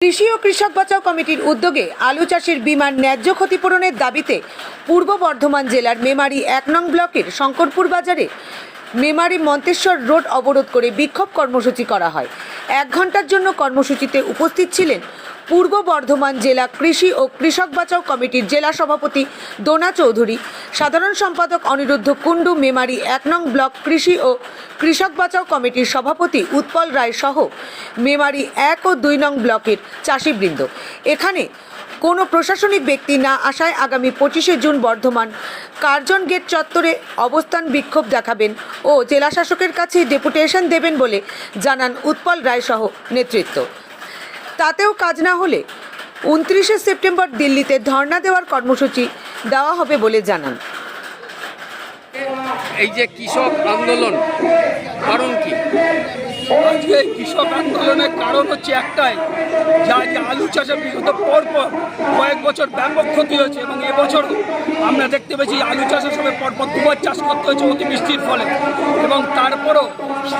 কৃষি ও কৃষক বাঁচাও কমিটির উদ্যোগে আলু চাষের বিমার ন্যায্য ক্ষতিপূরণের দাবিতে পূর্ব বর্ধমান জেলার মেমারি এক নং ব্লকের শঙ্করপুর বাজারে মেমারি মন্তেশ্বর রোড অবরোধ করে বিক্ষোভ কর্মসূচি করা হয়। এক ঘণ্টার জন্য কর্মসূচিতে উপস্থিত ছিলেন পূর্ব বর্ধমান জেলা কৃষি ও কৃষক বাঁচাও কমিটির জেলা সভাপতি দোনা চৌধুরী, সাধারণ সম্পাদক অনিরুদ্ধ কুণ্ডু, মেমারি এক নং ব্লক কৃষি ও কৃষক বাঁচাও কমিটির সভাপতি উৎপল রায় সহ মেমারি এক ও দুই নং ব্লকের চাষিবৃন্দ। এখানে কোনো প্রশাসনিক ব্যক্তি না আসায় আগামী পঁচিশে জুন বর্ধমান কার্জন গেট চত্বরে অবস্থান বিক্ষোভ দেখাবেন ও জেলা শাসকের কাছে ডেপুটেশন দেবেন বলে জানান উৎপল রায় সহ নেতৃত্ব। তাতেও কাজ না হলে উনত্রিশে সেপ্টেম্বর দিল্লিতে ধর্ণা দেওয়ার কর্মসূচি দেওয়া হবে বলে জানান। এই যে কৃষক আন্দোলন, কারণ কি? আজকে কৃষক আন্দোলনের কারণ হচ্ছে একটাই যা যে আলু চাষের বিগত পরপর কয়েক বছর ব্যাপক ক্ষতি হয়েছে এবং এবছর আমরা দেখতে পেয়েছি আলু চাষের সময় পরপর দুবার চাষ করতে হয়েছে অতিবৃষ্টির ফলে। এবং তারপরও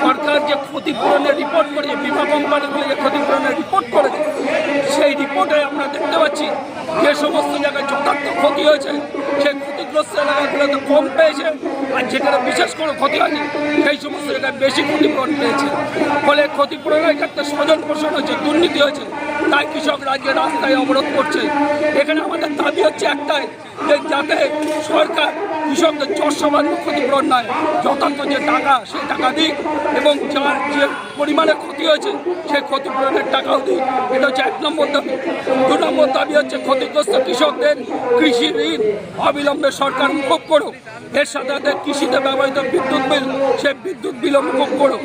সরকার যে ক্ষতিপূরণের রিপোর্ট করেছে, বিমা কোম্পানিগুলি যে ক্ষতিপূরণের রিপোর্ট করেছে, সেই রিপোর্টে আমরা দেখতে পাচ্ছি যে সমস্ত জায়গায় যথার্থ ক্ষতি হয়েছে, সেই ক্ষতিগ্রস্ত এলাকাগুলোতে কম পেয়েছে, আর যেখানে বিশেষ কোনো ক্ষতি হয়নি, সেই সমস্ত জায়গায় বেশি ক্ষতিপূরণ পেয়েছে। ফলে ক্ষতিপূরণের ক্ষেত্রে স্বজন পোষণ হয়েছে, দুর্নীতি হয়েছে। তাই কৃষক রাজ্যে রাস্তায় অবরোধ করছে। এখানে আমাদের দাবি হচ্ছে একটাই যে যাতে সরকার কৃষকদের যশ সামান্য ক্ষতিপূরণ নয়, যথার্থ যে টাকা, সেই টাকা দিক এবং যার যে পরিমাণে ক্ষতি হয়েছে, সেই ক্ষতিপূরণের টাকাও দিক। এটা হচ্ছে এক নম্বর দাবি। দু নম্বর দাবি হচ্ছে ক্ষতিগ্রস্ত কৃষকদের কৃষি ঋণ অবিলম্বে সরকার মুকুব করুক। এর সাথে সাথে কৃষিতে ব্যবহৃত বিদ্যুৎ বিল সেই বিদ্যুৎ বিলও মুকুব করুক।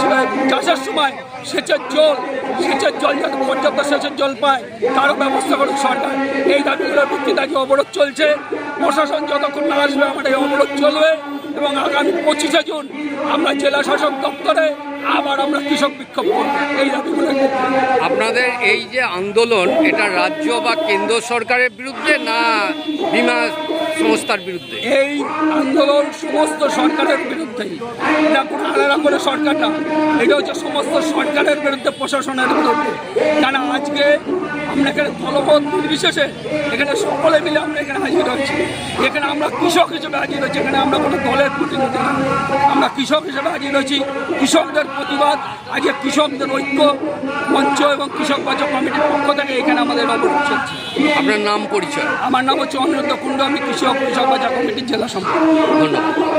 সে- চাষের সময় সেচের জল সেচের জল যাতে পর্যাপ্ত সেচের জল পায়, তারও ব্যবস্থা করুক সরকার। এই দাবিগুলোর ভিত্তিতে আজকে অবরোধ চলছে। প্রশাসন যতক্ষণ না আসবে আমার এই অবরোধ চলবে এবং আগামী পঁচিশে জুন আমরা জেলা শাসক দপ্তরে আবার আমরা কৃষক বিক্ষোভ করব। এই দাবিগুলো আপনাদের এই যে আন্দোলন, এটা রাজ্য বা কেন্দ্র সরকারের বিরুদ্ধে না বিমা সংস্থার বিরুদ্ধে। এই আন্দোলন সমস্ত সরকারের বিরুদ্ধেই এটা কোনো আলাদা করে সরকার না। এটা হচ্ছে সমস্ত সরকারের বিরুদ্ধে প্রশাসনের বিরুদ্ধে। কেন আজকে আমরা এখানে দলপথ নির্বিশেষে এখানে সকলে মিলে আমরা এখানে হাজির হচ্ছি এখানে আমরা কৃষক হিসেবে হাজির হচ্ছি এখানে আমরা কোনো দলের প্রতিনিধি না। আমরা কৃষক হিসেবে হাজির হচ্ছি কৃষকদের প্রতিবাদ। আজকে কৃষকদের ঐক্য মঞ্চ এবং কৃষক বাঁচাও কমিটির পক্ষ থেকে এখানে আমাদের অবরোধ চলছে। আপনার নাম পরিচয়? আমার নাম হচ্ছে অনিরুদ্ধ কুণ্ড। আমি কৃষক কৃষক বাজার কমিটির জেলা সম্পাদক ধন্যবাদ